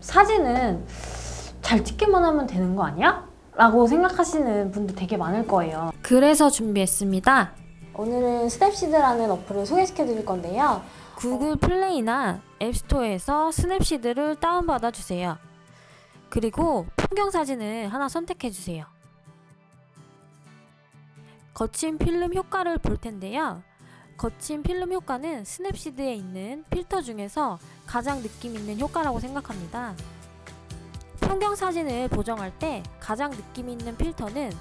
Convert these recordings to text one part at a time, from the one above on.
사진은 잘 찍기만 하면 되는 거 아니야? 라고 생각하시는 분들 되게 많을 거예요. 그래서 준비했습니다. 오늘은 스냅시드라는 어플을 소개시켜 드릴 건데요. 구글 플레이나 앱스토어에서 스냅시드를 다운받아 주세요. 그리고 풍경 사진을 하나 선택해 주세요. 거친 필름 효과를 볼 텐데요. 거친 필름 효과는 스냅시드에 있는 필터 중에서 가장 느낌 있는 효과라고 생각합니다. 풍경 사진을 보정할 때 가장 느낌 있는 필터는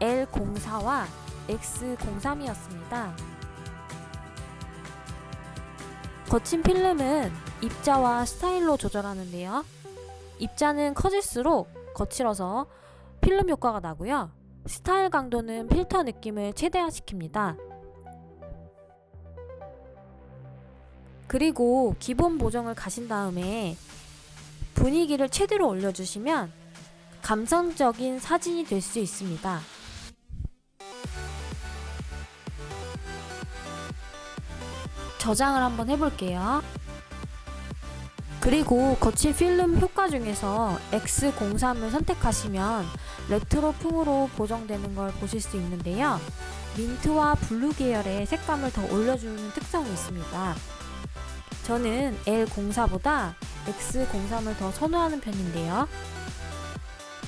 L04와 X03이었습니다. 거친 필름은 입자와 스타일로 조절하는데요. 입자는 커질수록 거칠어서 필름 효과가 나고요. 스타일 강도는 필터 느낌을 최대화시킵니다. 그리고 기본 보정을 가신 다음에 분위기를 최대로 올려주시면 감성적인 사진이 될 수 있습니다. 저장을 한번 해볼게요. 그리고 거친 필름 효과 중에서 X03을 선택하시면 레트로 풍으로 보정되는 걸 보실 수 있는데요. 민트와 블루 계열의 색감을 더 올려주는 특성이 있습니다. 저는 L04보다 X03을 더 선호하는 편인데요.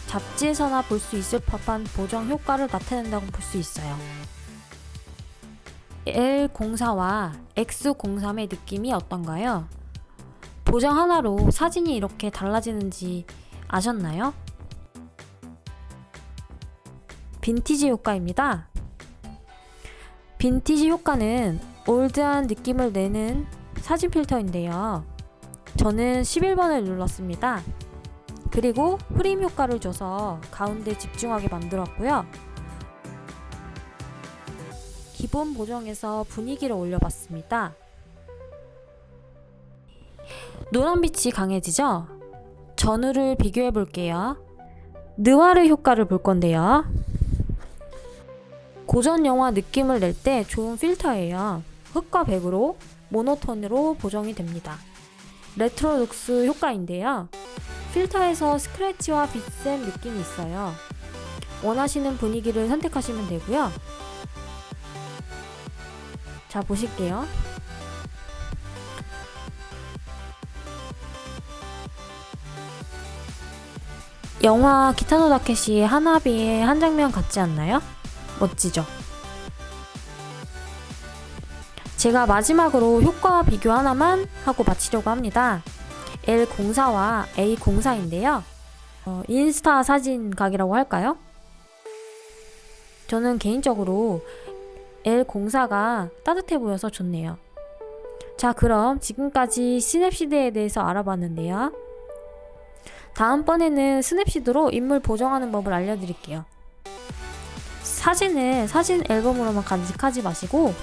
잡지에서나 볼 수 있을 법한 보정 효과를 나타낸다고 볼 수 있어요. L04와 X03의 느낌이 어떤가요? 보정 하나로 사진이 이렇게 달라지는지 아셨나요? 빈티지 효과입니다. 빈티지 효과는 올드한 느낌을 내는 사진 필터인데요. 저는 11번을 눌렀습니다. 그리고 프레임 효과를 줘서 가운데 집중하게 만들었고요. 기본 보정에서 분위기를 올려봤습니다. 노란 빛이 강해지죠? 전후를 비교해 볼게요. 느와르 효과를 볼 건데요. 고전 영화 느낌을 낼 때 좋은 필터예요. 흑과 백으로 모노톤으로 보정이 됩니다. 레트로 룩스 효과인데요. 필터에서 스크래치와 빛샘 느낌이 있어요. 원하시는 분위기를 선택하시면 되고요. 자, 보실게요. 영화 기타노 다케시 하나비의 한 장면 같지 않나요? 멋지죠? 제가 마지막으로 효과 비교 하나만 하고 마치려고 합니다. L04와 A04인데요. 어, 인스타 사진 각이라고 할까요? 저는 개인적으로 L04가 따뜻해 보여서 좋네요. 자, 그럼 지금까지 스냅시드에 대해서 알아봤는데요. 다음번에는 스냅시드로 인물 보정하는 법을 알려드릴게요. 사진을 사진 앨범으로만 간직하지 마시고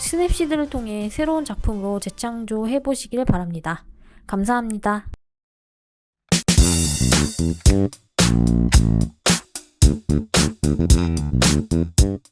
스냅시드를 통해 새로운 작품으로 재창조해 보시길 바랍니다. 감사합니다.